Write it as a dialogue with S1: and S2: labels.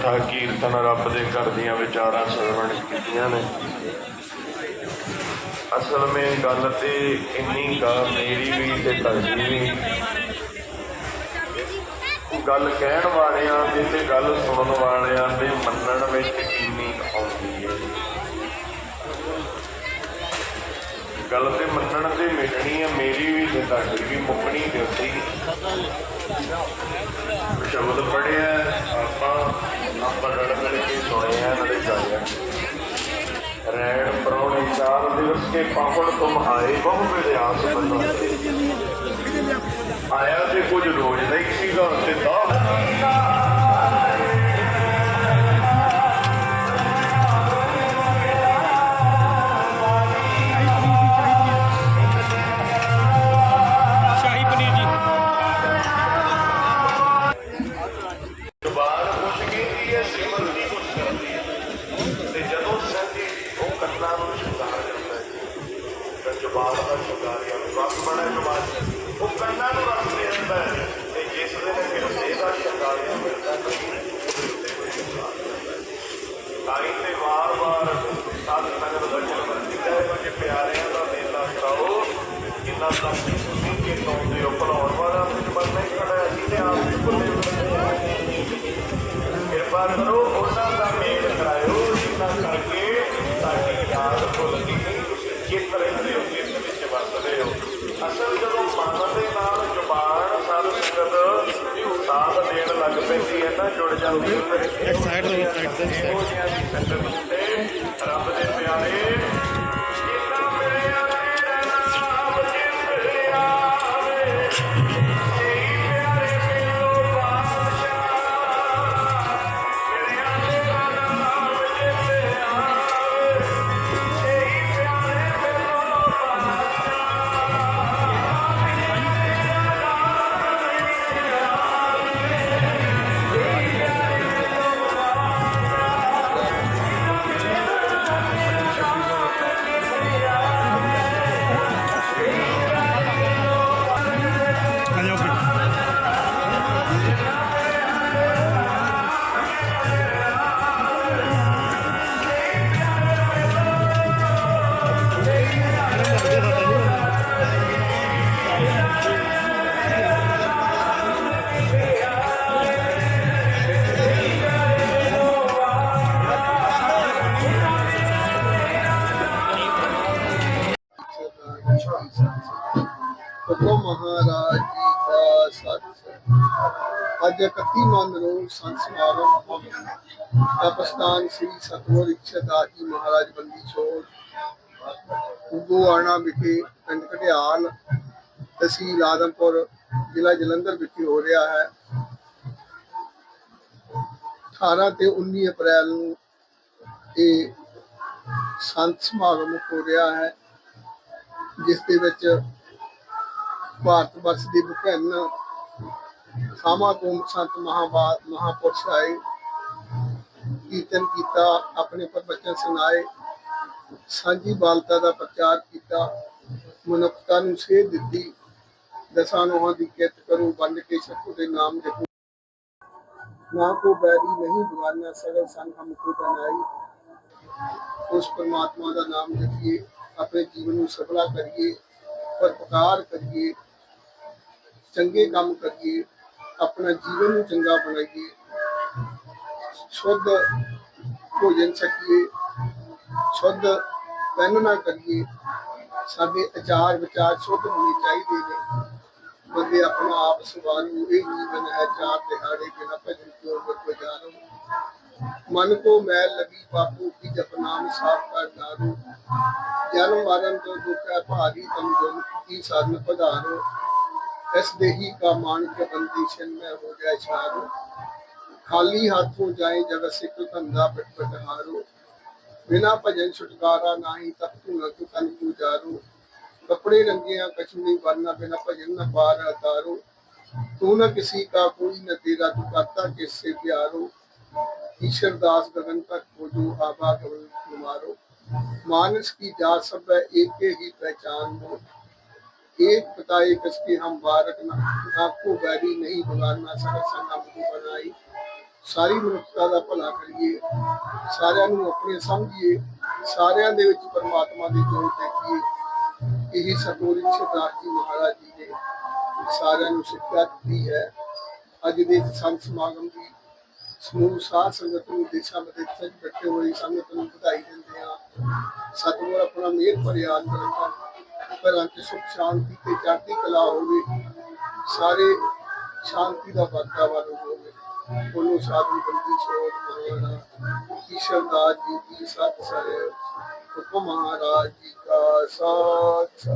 S1: ਕੀਰਤਨ ਰੱਬ ਦੇ ਘਰ ਦੀਆਂ ਵਿਚਾਰਾਂ ਸਰਵਣ ਕੀਤੀਆਂ ਨੇ। ਅਸਲ ਵਿੱਚ ਗੱਲ ਤੇ ਇੰਨੀ ਗਾ ਮੇਰੀ ਵੀ ਤੇ ਤੁਹਾਡੀ ਵੀ। ਗੱਲ ਕਹਿਣ ਵਾਲਿਆਂ ਦੀ ਤੇ ਗੱਲ ਸੁਣਨ ਵਾਲਿਆਂ ਦੇ ਮੰਨਣ ਵਿੱਚ ਇੰਨੀ ਆਉਂਦੀ ਹੈ ਗੱਲ ਤੇ ਮੰਨਣ ਤੇ ਮਿਟਣੀ ਹੈ ਮੇਰੀ ਵੀ ਤੇ ਤੁਹਾਡੀ ਵੀ, ਮੁੱਕਣੀ ਤੇ ਉੱਥੇ ਸ਼ਬਦ ਪੜਿਆ ਆਪਾਂ ਆਪਾਂ ਰਲ ਮਿਲ ਕੇ ਸੁਣੇ ਨਾਲੇ ਗਾਇਆ। ਰੈਣ ਪਰੌਣੇ ਚਾਰ ਦਿਵਸ ਕੇ ਪਾਪੜ ਤੁਮ ਆਏ ਬਹੁ ਵਿਦਿਆਸ ਬਤਾਤੇ ਆਇਆ ਤੇ ਕੁਝ ਰੋਜ਼ ਨਹੀਂ ਸੀਗਾ, ਤੇ ਦਾ ਹੈ ਤਾਂ ਜ਼ੁਬਾਨ ਦਾ ਸ਼ਿਕਾਰੀਆ ਰਸ ਬਣਾ ਜ਼ੁਬਾਨ ਉਹ ਕੰਨਾਂ ਨੂੰ ਰਸ ਦੇ ਦਿੰਦਾ ਹੈ ਤੇ ਜਿਸ ਦਿਨ ਹਿਰਦੇ ਦਾ ਸ਼ਿਕਾਰੀਆ ਮਿਲਦਾ ਹੈ ਤਾਈ ਤੇ ਵਾਰ-ਵਾਰ ਸਾਧ ਸੰਗਤ ਦਾ ਜਨਮ ਦਿੱਤਾ ਹੈ ਕਿ ਪਿਆਰਿਆਂ ਦਾ ਮੇਲਾ ਕਰਾਓ ਕਿੰਨਾ ਤੱਕ ਤੁਸੀਂ ਕਿ ਲਾਉਂਦੇ ਹੋ ਭਲਾਉਣ ਵਾਲਾ ਤੇ ਬੰਦਾ ਹੀ ਖੜਾ ਹੈ ਜਿਹਨੇ ਆਪ ਹੀ ਭੁੱਲੇ ਕਿਰਪਾ ਕਰੋ ਉਹਨਾਂ ਦਾ ਮੇਲ ਕਰਾਇਓ ਜਿੰਨਾ ਕਰਕੇ ਸਾਡੀ ਯਾਦ ਭੁੱਲ ਗਈ ਨਹੀਂ ਤੁਸੀਂ ਚਿੱਤ ਰਹਿੰਦੇ ਹੋ ਜਿਸ ਵਿੱਚ ਵਸਦੇ ਹੋ ਜਦੋਂ ਮਨ ਦੇ ਨਾਲ ਜ਼ੁਬਾਨ ਸਾਧ ਸੰਗਤ ਸਾਥ ਦੇਣ ਲੱਗ ਪੈਂਦੀ ਹੈ ਨਾ ਜੁੜ ਜਾਂਦੀ ਹੈ
S2: ਇੱਕ ਸਾਈਡ ਤੋਂ ਸਾਈਡ ਤੋਂ।
S1: ਰੱਬ ਦੇ ਪਿਆਰੇ
S3: ਕੋ ਮਹਾਰਾਜ ਜੀ ਦਾ ਸਤਿ ਅੱਜ 31 ਮੰਨ ਨੂੰ ਸੰਤ ਤਪਸਤਾਨ ਸ੍ਰੀ ਸਤਗੁਰ ਇਛਾ ਜੀ ਮਹਾਰਾਜ ਬੰਦੀ ਛੋੜ ਉਗੋਆਣਾ ਵਿਖੇ ਪਿੰਡ ਘਟਿਆਲ ਤਹਿਸੀਲ ਆਦਮਪੁਰ ਜ਼ਿਲ੍ਹਾ ਜਲੰਧਰ ਵਿਖੇ ਹੋ ਰਿਹਾ ਹੈ। 18 ਤੇ 19 ਅਪ੍ਰੈਲ ਨੂੰ ਇਹ ਸੰਤ ਸਮਾਗਮ ਹੋ ਰਿਹਾ ਹੈ, ਜਿਸ ਦੇ ਵਿੱਚ ਭਾਰਤ ਵਰਸ਼ ਦੇ ਵਿਭਿੰਨ ਥਾਵਾਂ ਤੋਂ ਸੰਤ ਮਹਾਂਵਾ ਮਹਾਂਪੁਰਸ਼ ਆਏ। ਕੀਰਤਨ ਕੀਤਾ, ਆਪਣੇ ਪ੍ਰਵਚਨ ਸੁਣਾਏ। ਸਾਂਝੀ ਬਾਲਤਾ ਦਾ ਪ੍ਰਚਾਰ ਕੀਤਾ। ਮਨੁੱਖਤਾ ਨੂੰ ਸੇਧ ਦਿੱਤੀ। ਦਸਾਂ ਨੋਹਾਂ ਦੀ ਕਿਰਤ ਕਰੋ, ਵੰਡ ਕੇ ਸ਼ਕੂ ਦੇ ਨਾਮ ਜਪੋ। ਨਾ ਕੋ ਬੈਰੀ ਨਹੀਂ ਬਗਾਨਾ ਸਗਲ ਸੰਗ ਹਮ ਕੋ ਬਣਾਈ ਉਸ ਪਰਮਾਤਮਾ ਦਾ ਨਾਮ ਜਪੀਏ, ਆਪਣੇ ਜੀਵਨ ਨੂੰ ਸਫਲਾ ਕਰੀਏ ਪਰਪਕਾਰ ਕਰੀਏ। ਚੰਗੇ ਕੰਮ ਕਰੀਏ, ਆਪਣਾ ਜੀਵਨ ਨੂੰ ਚੰਗਾ ਬਣਾਈਏ, ਸ਼ੁੱਧ ਭੋਜਨ ਛਕੀਏ, ਸ਼ੁੱਧ ਪਹਿਨਣਾ ਕਰੀਏ, ਸਾਡੇ ਆਚਾਰ ਵਿਚਾਰ ਸ਼ੁੱਧ ਹੋਣੇ ਚਾਹੀਦੇ ਨੇ। ਬੰਦੇ ਆਪਣਾ ਆਪ ਸਵਾਰੂ ਇਹ ਜੀਵਨ ਹੈ, ਚਾਰ ਦਿਹਾੜੇ ਬਿਨਾ ਭਜਨ ਕਿਉਂ ਗੁਜ਼ਾਰੋ ਮਨ ਕੋ ਮੈਲ ਲਗੀ ਬਾਪੂ ਕੀ ਜਪ ਨਾਮ ਸਾਫ਼ ਕਰ ਦਾਰੂ। ਜਨਮ ਮਰਨ ਤੋਂ ਦੁੱਖ ਹੈ, ਭਾਰੀ ਤਮ ਗੁਣ ਕੀ ਸਾਧਨ ਪਧਾਰੋ कसदेही का मान के बंदिशन में हो जाए शारो खाली हाथों जाए जग से कंधा पटपट हारो। बिना भजन छुटकारा ना ही तब तू तन पूजारो कपड़े रंगिया कचनी वरना बिना भजन न पार उतारो तू न किसी का कोई न तेरा तू करता किससे प्यारो। ईश्वर दास गगन तक हो जो आभा गवन मारो मानस की जा सब एक ही पहचान हो। एक पिता एक इसके हम बारक न आपको बैरी नहीं बुलाना सगर संगम को बनाई ਸਾਰੀ ਮਨੁੱਖਤਾ ਦਾ ਭਲਾ ਕਰੀਏ ਸਾਰਿਆਂ ਨੂੰ ਆਪਣੇ ਸਮਝੀਏ ਸਾਰਿਆਂ ਦੇ ਵਿੱਚ ਪਰਮਾਤਮਾ ਦੀ ਜੋਤ ਦੇਖੀਏ ਇਹੀ ਸਤਿਗੁਰੂ ਸਰਦਾਰ ਜੀ ਮਹਾਰਾਜ ਜੀ ਨੇ ਸਾਰਿਆਂ ਨੂੰ ਸਿੱਖਿਆ ਦਿੱਤੀ ਹੈ ਅੱਜ ਦੇ ਇਸ ਸੰਤ ਸਮਾਗਮ ਦੀ ਸਮੂਹ ਸਾਧ ਸੰਗਤ ਨੂੰ ਦੇਸ਼ਾਂ ਵਿਦੇਸ਼ਾਂ ਵਿੱਚ ਬੈਠੇ ਹੋਏ ਸੰਗਤ ਨੂੰ ਵਧਾਈ ਦਿੰਦੇ ਆ ਸਤਿਗੁਰ ਆਪਣਾ ਮਿਹਰ ਭਰਿਆ ਅੰਦਰ ਘਰਾਂ 'ਚ ਸੁਖ, ਸ਼ਾਂਤੀ ਤੇ ਚੜ੍ਹਦੀ ਕਲਾ ਹੋਵੇ। ਸਾਰੇ ਸ਼ਾਂਤੀ ਦਾ ਵਾਤਾਵਰਨ ਹੋਵੇ। ਬੋਲੋ ਸਾਧੂ ਬੰਦੀ ਛੋੜ ਕਰਵਾਣਾ ਈਸ਼ਰ ਦਾਸ ਜੀ ਦੀ ਸਤਿ ਸਰੇ ਹੁਕਮ ਮਹਾਰਾਜ ਜੀ ਕਾ ਸਾਥ।